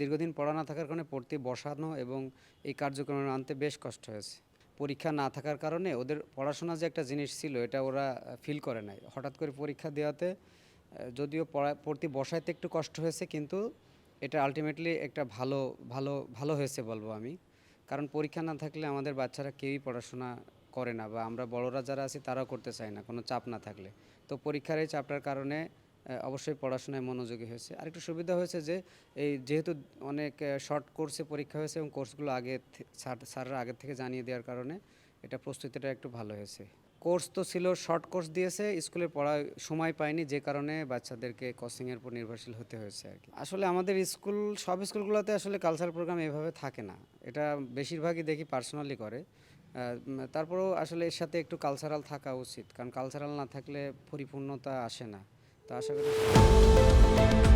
দীর্ঘদিন পড়া না থাকার কারণে পড়তে বসানো এবং এই কার্যক্রমে আনতে বেশ কষ্ট হয়েছে। পরীক্ষা না থাকার কারণে ওদের পড়াশোনা যে একটা জিনিস ছিল, এটা ওরা ফিল করে নাই। হঠাৎ করে পরীক্ষা দেওয়াতে, যদিও পড়া, পড়তে বসাইতে একটু কষ্ট হয়েছে, কিন্তু এটা আলটিমেটলি একটা ভালো ভালো ভালো হয়েছে বলব আমি। কারণ পরীক্ষা না থাকলে আমাদের বাচ্চারা কেউই পড়াশোনা করে না বা আমরা বড়রা যারা আছি, তারাও করতে চাই না, কোনো চাপ না থাকলে। তো পরীক্ষার এই চাপটার কারণে অবশ্যই পড়াশোনায় মনোযোগী হয়েছে। আরেকটু সুবিধা হয়েছে যে, এই যেহেতু অনেক শর্ট কোর্সে পরীক্ষা হয়েছে এবং কোর্সগুলো আগে স্যাররা আগে থেকে জানিয়ে দেওয়ার কারণে এটা প্রস্তুতিটা একটু ভালো হয়েছে। কোর্স তো ছিল শর্ট কোর্স দিয়েছে স্কুলে পড়ায় সময় পায়নি, যে কারণে বাচ্চাদেরকে কোচিংয়ের উপর নির্ভরশীল হতে হয়েছে আর কি। আসলে আমাদের স্কুল সব স্কুলগুলোতে আসলে কালচারাল প্রোগ্রাম এভাবে থাকে না। এটা বেশিরভাগই দেখি পার্সোনালি করে। তারপরেও আসলে এর সাথে একটু কালচারাল থাকা উচিত। কারণ কালচারাল না থাকলে পরিপূর্ণতা আসে না। তো আশা করি